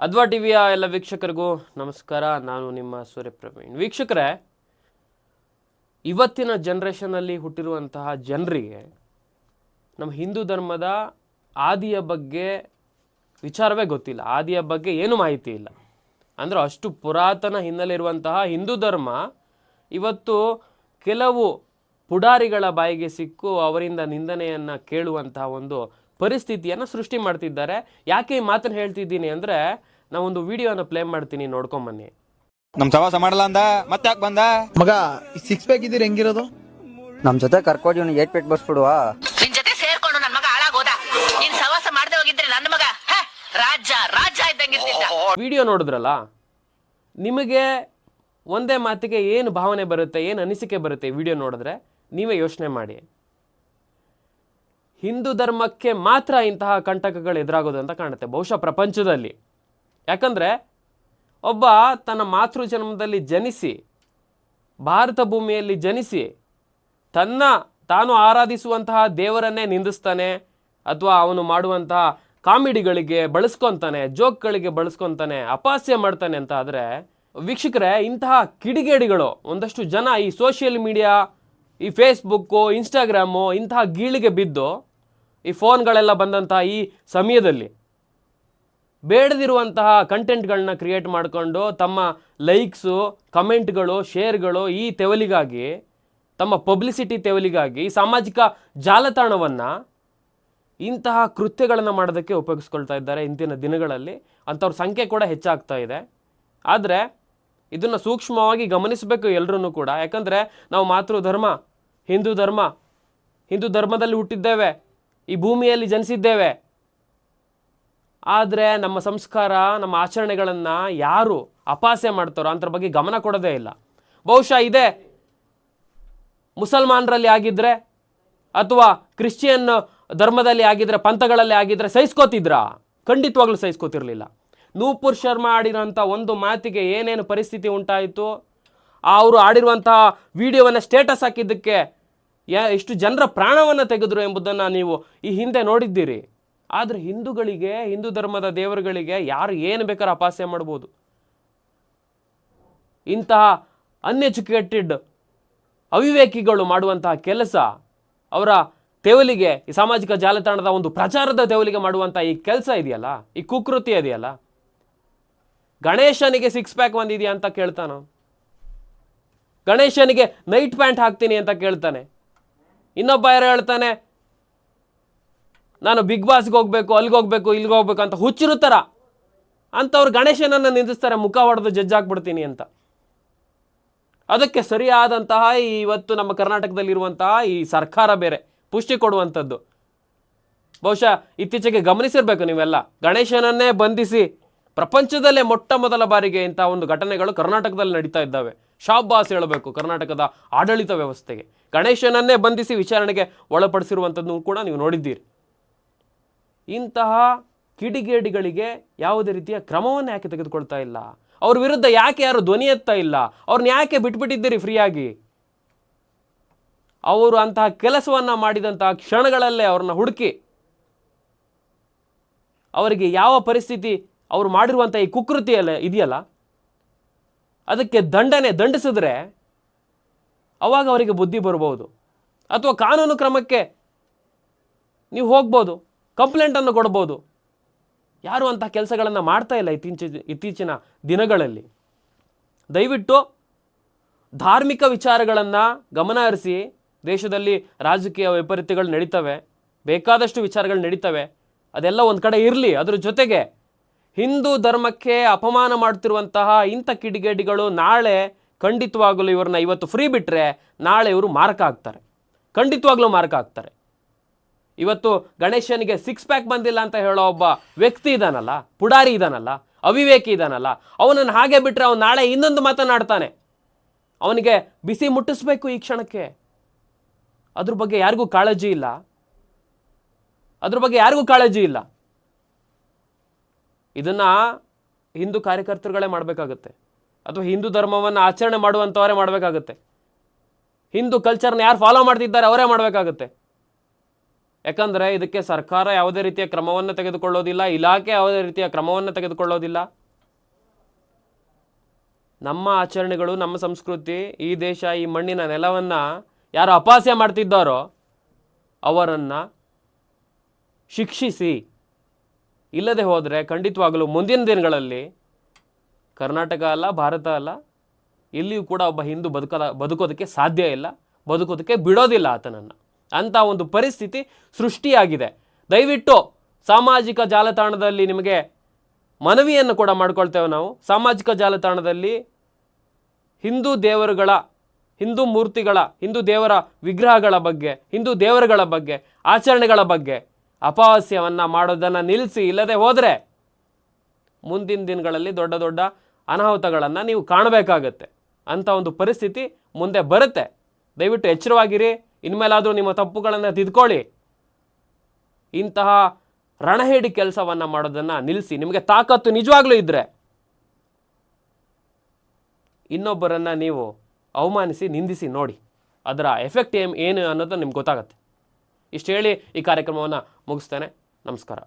ಅದ್ವಾ ಟಿವಿಯ ಎಲ್ಲ ವೀಕ್ಷಕರಿಗೂ ನಮಸ್ಕಾರ. ನಾನು ನಿಮ್ಮ ಸೂರ್ಯಪ್ರವೀಣ್. ವೀಕ್ಷಕರೇ, ಇವತ್ತಿನ ಜನ್ರೇಷನಲ್ಲಿ ಹುಟ್ಟಿರುವಂತಹ ಜನರಿಗೆ ನಮ್ಮ ಹಿಂದೂ ಧರ್ಮದ ಆದಿಯ ಬಗ್ಗೆ ವಿಚಾರವೇ ಗೊತ್ತಿಲ್ಲ. ಆದಿಯ ಬಗ್ಗೆ ಏನು ಮಾಹಿತಿ ಇಲ್ಲ. ಅಂದರೆ ಅಷ್ಟು ಪುರಾತನ ಹಿನ್ನೆಲೆ ಇರುವಂತಹ ಹಿಂದೂ ಧರ್ಮ ಇವತ್ತು ಕೆಲವು ಪುಡಾರಿಗಳ ಬಾಯಿಗೆ ಸಿಕ್ಕು ಅವರಿಂದ ನಿಂದನೆಯನ್ನು ಕೇಳುವಂತಹ ಒಂದು ಪರಿಸ್ಥಿತಿಯನ್ನು ಸೃಷ್ಟಿ ಮಾಡ್ತಿದ್ದಾರೆ. ಯಾಕೆ ಈ ಮಾತನ್ನು ಹೇಳ್ತಿದ್ದೀನಿ ಅಂದರೆ ನಾವೊಂದು ವಿಡಿಯೋನ ಪ್ಲೇ ಮಾಡ್ತೀನಿ ನೋಡ್ಕೊಂಬನ್ನಿ ನಮ್ಮ ಸವಾಸ ಮಾಡಲ್ಲ ಅಂದ? ಮತ್ತೆ ಯಾಕೆ ಬಂದ? ಮಗ ಸಿಕ್ಸ್ ಪ್ಯಾಕ್ ಇದ್ದೀರಿ ಹೆಂಗಿರೋದು? ನಮ್ಮ ಜೊತೆ ಕರ್ಕೊಂಡು ಇವ್ನು ಏಟ್ ಪೇಟ್ ಬಸ್ಬಿಡುವ. ನಿನ್ ಜೊತೆ ಸೇರ್ಕೊಂಡು ನನ್ ಮಗ ಹಾಳಾಗೋದ. ನೀನ್ ಸವಾಸ ಮಾಡದೆ ಹೋಗಿದ್ರೆ ನನ್ನ ಮಗ ಹ, ರಾಜ ರಾಜ ಇದ್ದಂಗಿರ್ತಿದ್ದ ವಿಡಿಯೋ ನೋಡಿದ್ರಲ್ಲ ನಿಮಗೆ ಒಂದೇ ಮಾತಿಗೆ ಏನು ಭಾವನೆ ಬರುತ್ತೆ ಏನು ಅನಿಸಿಕೆ ಬರುತ್ತೆ ವಿಡಿಯೋ ನೋಡಿದ್ರೆ ನೀವೇ ಯೋಚನೆ ಮಾಡಿ. ಹಿಂದೂ ಧರ್ಮಕ್ಕೆ ಮಾತ್ರ ಇಂತಹ ಕಂಟಕಗಳು ಎದುರಾಗೋದು ಅಂತ ಕಾಣುತ್ತೆ, ಬಹುಶಃ ಪ್ರಪಂಚದಲ್ಲಿ. ಯಾಕಂದರೆ ಒಬ್ಬ ತನ್ನ ಮಾತೃ ಜನ್ಮದಲ್ಲಿ ಜನಿಸಿ, ಭಾರತ ಭೂಮಿಯಲ್ಲಿ ಜನಿಸಿ, ತನ್ನ ತಾನು ಆರಾಧಿಸುವಂತಹ ದೇವರನ್ನೇ ನಿಂದಿಸ್ತಾನೆ, ಅಥವಾ ಅವನು ಮಾಡುವಂತಹ ಕಾಮಿಡಿಗಳಿಗೆ ಬಳಸ್ಕೊತಾನೆ, ಜೋಕ್ಗಳಿಗೆ ಬಳಸ್ಕೊತಾನೆ ಅಪಾಸ್ಯ ಮಾಡ್ತಾನೆ ಅಂತ ಆದರೆ, ವೀಕ್ಷಕರೇ, ಇಂತಹ ಕಿಡಿಗೇಡಿಗಳು, ಒಂದಷ್ಟು ಜನ ಈ ಸೋಷಿಯಲ್ ಮೀಡಿಯಾ ಈ ಫೇಸ್ಬುಕ್ಕು ಇನ್ಸ್ಟಾಗ್ರಾಮು ಇಂತಹ ಗೀಳಿಗೆ ಬಿದ್ದು ಈ ಫೋನ್ಗಳೆಲ್ಲ ಬಂದಂತಹ ಈ ಸಮಯದಲ್ಲಿ ಬೇಡದಿರುವಂತಹ ಕಂಟೆಂಟ್ಗಳನ್ನ ಕ್ರಿಯೇಟ್ ಮಾಡಿಕೊಂಡು ತಮ್ಮ ಲೈಕ್ಸು ಕಮೆಂಟ್ಗಳು ಶೇರ್ಗಳು ಈ ತೆವಲಿಗಾಗಿ, ತಮ್ಮ ಪಬ್ಲಿಸಿಟಿ ತೆವಲಿಗಾಗಿ, ಈ ಸಾಮಾಜಿಕ ಜಾಲತಾಣವನ್ನು ಇಂತಹ ಕೃತ್ಯಗಳನ್ನು ಮಾಡೋದಕ್ಕೆ ಉಪಯೋಗಿಸ್ಕೊಳ್ತಾ ಇದ್ದಾರೆ ಇಂದಿನ ದಿನಗಳಲ್ಲಿ. ಅಂಥವ್ರ ಸಂಖ್ಯೆ ಕೂಡ ಹೆಚ್ಚಾಗ್ತಾ ಇದೆ. ಆದರೆ ಇದನ್ನು ಸೂಕ್ಷ್ಮವಾಗಿ ಗಮನಿಸಬೇಕು ಎಲ್ಲರೂ ಕೂಡ. ಯಾಕಂದರೆ ನಾವು ಮಾತೃ ಧರ್ಮ ಹಿಂದೂ ಧರ್ಮ, ಹಿಂದೂ ಧರ್ಮದಲ್ಲಿ ಹುಟ್ಟಿದ್ದೇವೆ. ಈ ಭೂಮಿಯಲ್ಲಿ ಜನಿಸಿದ್ದೇವೆ. ಆದರೆ ನಮ್ಮ ಸಂಸ್ಕಾರ, ನಮ್ಮ ಆಚರಣೆಗಳನ್ನು ಯಾರು ಅಪಾಸೆ ಮಾಡ್ತಾರೋ ಅಂತರ ಬಗ್ಗೆ ಗಮನ ಕೊಡೋದೇ ಇಲ್ಲ. ಬಹುಶಃ ಇದೆ ಮುಸಲ್ಮಾನರಲ್ಲಿ ಆಗಿದ್ರೆ ಅಥವಾ ಕ್ರಿಶ್ಚಿಯನ್ ಧರ್ಮದಲ್ಲಿ ಆಗಿದ್ರೆ, ಪಂಥಗಳಲ್ಲಿ ಆಗಿದ್ರೆ ಸಹಿಸ್ಕೋತಿದ್ರಾ? ಖಂಡಿತವಾಗ್ಲೂ ಸಹಿಸ್ಕೋತಿರ್ಲಿಲ್ಲ. ನೂಪುರ್ ಶರ್ಮಾ ಆಡಿರೋಂಥ ಒಂದು ಮಾತಿಗೆ ಏನೇನು ಪರಿಸ್ಥಿತಿ ಉಂಟಾಯಿತು? ಅವರು ಆಡಿರುವಂತಹ ವಿಡಿಯೋವನ್ನು ಸ್ಟೇಟಸ್ ಹಾಕಿದ್ದಕ್ಕೆ ಯಾ ಎಷ್ಟು ಜನರ ಪ್ರಾಣವನ್ನು ತೆಗೆದ್ರು ಎಂಬುದನ್ನು ನೀವು ಈ ಹಿಂದೆ ನೋಡಿದ್ದೀರಿ. ಆದರೆ ಹಿಂದೂಗಳಿಗೆ, ಹಿಂದೂ ಧರ್ಮದ ದೇವರುಗಳಿಗೆ ಯಾರು ಏನು ಬೇಕಾದ್ರೂ ಅಪಾಸ್ಯ ಮಾಡ್ಬೋದು. ಇಂತಹ ಅನ್ಎಜುಕೇಟೆಡ್ ಅವಿವೇಕಿಗಳು ಮಾಡುವಂತಹ ಕೆಲಸ ಅವರ ತೆವಲಿಗೆ, ಈ ಸಾಮಾಜಿಕ ಜಾಲತಾಣದ ಒಂದು ಪ್ರಚಾರದ ತೆವಲಿಗೆ ಮಾಡುವಂಥ ಈ ಕೆಲಸ ಇದೆಯಲ್ಲ? ಈ ಕುಕೃತಿ ಇದೆಯಲ್ಲ? ಗಣೇಶನಿಗೆ ಸಿಕ್ಸ್ ಪ್ಯಾಕ್ ಬಂದಿದೆಯಾ ಅಂತ ಕೇಳ್ತಾನ. ಗಣೇಶನಿಗೆ ನೈಟ್ ಪ್ಯಾಂಟ್ ಹಾಕ್ತೀನಿ ಅಂತ ಕೇಳ್ತಾನೆ. ಇನ್ನೊಬ್ಬ ಯಾರು ಹೇಳ್ತಾನೆ, ನಾನು ಬಿಗ್ ಬಾಸ್ಗೆ ಹೋಗ್ಬೇಕು, ಅಲ್ಲಿಗೆ ಹೋಗ್ಬೇಕು, ಇಲ್ಲಿಗೆ ಹೋಗ್ಬೇಕು ಅಂತ ಹುಚ್ಚಿರು ಥರ ಅಂಥವ್ರು ಗಣೇಶನನ್ನು ನಿಂದಿಸ್ತಾರೆ, ಮುಖ ಹೊಡೆದು ಜಡ್ಜ್ ಅಂತ. ಅದಕ್ಕೆ ಸರಿಯಾದಂತಹ ಇವತ್ತು ನಮ್ಮ ಕರ್ನಾಟಕದಲ್ಲಿರುವಂತಹ ಈ ಸರ್ಕಾರ ಬೇರೆ, ಪುಷ್ಟಿ ಕೊಡುವಂಥದ್ದು. ಬಹುಶಃ ಇತ್ತೀಚೆಗೆ ಗಮನಿಸಿರ್ಬೇಕು ನೀವೆಲ್ಲ. ಗಣೇಶನನ್ನೇ ಬಂಧಿಸಿ ಪ್ರಪಂಚದಲ್ಲೇ ಮೊಟ್ಟ ಮೊದಲ ಬಾರಿಗೆ ಇಂಥ ಒಂದು ಘಟನೆಗಳು ಕರ್ನಾಟಕದಲ್ಲಿ ನಡೀತಾ ಇದ್ದಾವೆ. ಶಾಬಾಸ್ ಹೇಳಬೇಕು ಕರ್ನಾಟಕದ ಆಡಳಿತ ವ್ಯವಸ್ಥೆಗೆ. ಗಣೇಶನನ್ನೇ ಬಂಧಿಸಿ ವಿಚಾರಣೆಗೆ ಒಳಪಡಿಸಿರುವಂಥದ್ದು ಕೂಡ ನೀವು ನೋಡಿದ್ದೀರಿ. ಇಂತಹ ಕಿಡಿಗೇಡಿಗಳಿಗೆ ಯಾವುದೇ ರೀತಿಯ ಕ್ರಮವನ್ನು ಯಾಕೆ ತೆಗೆದುಕೊಳ್ತಾ ಇಲ್ಲ? ಅವ್ರ ವಿರುದ್ಧ ಯಾಕೆ ಯಾರು ಧ್ವನಿ ಎತ್ತಾ ಇಲ್ಲ? ಅವ್ರನ್ನ ಯಾಕೆ ಬಿಟ್ಬಿಟ್ಟಿದ್ದೀರಿ ಫ್ರೀಯಾಗಿ? ಅವರು ಅಂತಹ ಕೆಲಸವನ್ನು ಮಾಡಿದಂತಹ ಕ್ಷಣಗಳಲ್ಲೇ ಅವ್ರನ್ನ ಹುಡುಕಿ ಅವರಿಗೆ ಯಾವ ಪರಿಸ್ಥಿತಿ ಅವರು ಮಾಡಿರುವಂಥ ಈ ಕುಕೃತಿಯಲ್ಲ ಇದೆಯಲ್ಲ? ಅದಕ್ಕೆ ದಂಡನೆ ದಂಡಿಸಿದ್ರೆ ಅವಾಗ ಅವರಿಗೆ ಬುದ್ಧಿ ಬರ್ಬೋದು ಅಥವಾ ಕಾನೂನು ಕ್ರಮಕ್ಕೆ ನೀವು ಹೋಗ್ಬೋದು ಕಂಪ್ಲೇಂಟನ್ನು ಕೊಡ್ಬೋದು. ಯಾರು ಅಂತ ಕೆಲಸಗಳನ್ನು ಮಾಡ್ತಾ ಇಲ್ಲ ಇತ್ತೀಚಿನ ಇತ್ತೀಚಿನ ದಿನಗಳಲ್ಲಿ. ದಯವಿಟ್ಟು ಧಾರ್ಮಿಕ ವಿಚಾರಗಳನ್ನು ಗಮನ ಹರಿಸಿ, ದೇಶದಲ್ಲಿ ರಾಜಕೀಯ ವೈಪರೀತ್ಯಗಳು ನಡೀತವೆ, ಬೇಕಾದಷ್ಟು ವಿಚಾರಗಳು ನಡೀತವೆ, ಅದೆಲ್ಲ ಒಂದು ಕಡೆ ಇರಲಿ, ಅದ್ರ ಜೊತೆಗೆ ಹಿಂದೂ ಧರ್ಮಕ್ಕೆ ಅಪಮಾನ ಮಾಡ್ತಿರುವಂತಹ ಇಂಥ ಕಿಡಿಗೇಡಿಗಳು ನಾಳೆ ಖಂಡಿತವಾಗಲೂ ಇವ್ರನ್ನ ಇವತ್ತು ಫ್ರೀ ಬಿಟ್ಟರೆ ನಾಳೆ ಇವರು ಮಾರಕ ಆಗ್ತಾರೆ. ಖಂಡಿತವಾಗ್ಲೂ ಮಾರಕ ಆಗ್ತಾರೆ. ಇವತ್ತು ಗಣೇಶನಿಗೆ ಸಿಕ್ಸ್ ಪ್ಯಾಕ್ ಬಂದಿಲ್ಲ ಅಂತ ಹೇಳೋ ಒಬ್ಬ ವ್ಯಕ್ತಿ ಇದಾನಲ್ಲ, ಪುಡಾರಿ ಇದಾನಲ್ಲ, ಅವಿವೇಕಿ ಇದಾನಲ್ಲ, ಅವನನ್ನು ಹಾಗೆ ಬಿಟ್ಟರೆ ಅವನು ನಾಳೆ ಇನ್ನೊಂದು ಮಾತನಾಡ್ತಾನೆ. ಅವನಿಗೆ ಬಿಸಿ ಮುಟ್ಟಿಸ್ಬೇಕು ಈ ಕ್ಷಣಕ್ಕೆ. ಅದ್ರ ಬಗ್ಗೆ ಯಾರಿಗೂ ಕಾಳಜಿ ಇಲ್ಲ. ಅದ್ರ ಬಗ್ಗೆ ಯಾರಿಗೂ ಕಾಳಜಿ ಇಲ್ಲ. ಇದನ್ನ ಹಿಂದೂ ಕಾರ್ಯಕರ್ತರುಗಳೇ ಮಾಡಬೇಕಾಗುತ್ತೆ. ಅಥವಾ ಹಿಂದೂ ಧರ್ಮವನ್ನು ಆಚರಣೆ ಮಾಡುವಂಥವರೇ ಮಾಡಬೇಕಾಗುತ್ತೆ. ಹಿಂದೂ ಕಲ್ಚರ್ನ ಯಾರು ಫಾಲೋ ಮಾಡ್ತಿದ್ದಾರೆ ಅವರೇ ಮಾಡಬೇಕಾಗುತ್ತೆ. ಯಾಕಂದರೆ ಇದಕ್ಕೆ ಸರ್ಕಾರ ಯಾವುದೇ ರೀತಿಯ ಕ್ರಮವನ್ನು ತೆಗೆದುಕೊಳ್ಳೋದಿಲ್ಲ, ಇಲಾಖೆ ಯಾವುದೇ ರೀತಿಯ ಕ್ರಮವನ್ನು ತೆಗೆದುಕೊಳ್ಳೋದಿಲ್ಲ. ನಮ್ಮ ಆಚರಣೆಗಳು, ನಮ್ಮ ಸಂಸ್ಕೃತಿ, ಈ ದೇಶ, ಈ ಮಣ್ಣಿನ ನೆಲವನ್ನು ಯಾರು ಅಪಾಸ್ಯ ಮಾಡ್ತಿದ್ದಾರೋ ಅವರನ್ನು ಶಿಕ್ಷಿಸಿ. ಇಲ್ಲದೆ ಹೋದರೆ ಖಂಡಿತವಾಗಲೂ ಮುಂದಿನ ದಿನಗಳಲ್ಲಿ ಕರ್ನಾಟಕ ಅಲ್ಲ, ಭಾರತ ಅಲ್ಲ, ಇಲ್ಲಿಯೂ ಕೂಡ ಒಬ್ಬ ಹಿಂದೂ ಬದುಕದ, ಬದುಕೋದಕ್ಕೆ ಸಾಧ್ಯ ಇಲ್ಲ, ಬದುಕೋದಕ್ಕೆ ಬಿಡೋದಿಲ್ಲ ಆತನನ್ನು. ಅಂಥ ಒಂದು ಪರಿಸ್ಥಿತಿ ಸೃಷ್ಟಿಯಾಗಿದೆ. ದಯವಿಟ್ಟು ಸಾಮಾಜಿಕ ಜಾಲತಾಣದಲ್ಲಿ ನಿಮಗೆ ಮನವಿಯನ್ನು ಕೂಡ ಮಾಡ್ಕೊಳ್ತೇವೆ ನಾವು. ಸಾಮಾಜಿಕ ಜಾಲತಾಣದಲ್ಲಿ ಹಿಂದೂ ದೇವರುಗಳ, ಹಿಂದೂ ಮೂರ್ತಿಗಳ, ಹಿಂದೂ ದೇವರ ವಿಗ್ರಹಗಳ ಬಗ್ಗೆ, ಹಿಂದೂ ದೇವರುಗಳ ಬಗ್ಗೆ, ಆಚರಣೆಗಳ ಬಗ್ಗೆ ಅಪಹಾಸ್ಯವನ್ನು ಮಾಡೋದನ್ನು ನಿಲ್ಲಿಸಿ ಇಲ್ಲದೆ ಹೋದರೆ ಮುಂದಿನ ದಿನಗಳಲ್ಲಿ ದೊಡ್ಡ ದೊಡ್ಡ ಅನಾಹುತಗಳನ್ನು ನೀವು ಕಾಣಬೇಕಾಗತ್ತೆ. ಅಂಥ ಒಂದು ಪರಿಸ್ಥಿತಿ ಮುಂದೆ ಬರುತ್ತೆ. ದಯವಿಟ್ಟು ಎಚ್ಚರವಾಗಿರಿ. ಇನ್ಮೇಲಾದರೂ ನಿಮ್ಮ ತಪ್ಪುಗಳನ್ನು ತಿದ್ಕೊಳ್ಳಿ. ಇಂತಹ ರಣಹೇಡಿ ಕೆಲಸವನ್ನು ಮಾಡೋದನ್ನು ನಿಲ್ಲಿಸಿ ನಿಮಗೆ ತಾಕತ್ತು ನಿಜವಾಗ್ಲೂ ಇದ್ದರೆ ಇನ್ನೊಬ್ಬರನ್ನು ನೀವು ಅವಮಾನಿಸಿ, ನಿಂದಿಸಿ ನೋಡಿ. ಅದರ ಎಫೆಕ್ಟ್ ಏಮ್ ಏನು ಅನ್ನೋದು ನಿಮ್ಗೆ ಗೊತ್ತಾಗತ್ತೆ. ಇಷ್ಟು ಹೇಳಿ ಈ ಕಾರ್ಯಕ್ರಮವನ್ನು ಮುಗಿಸ್ತೇನೆ. ನಮಸ್ಕಾರ.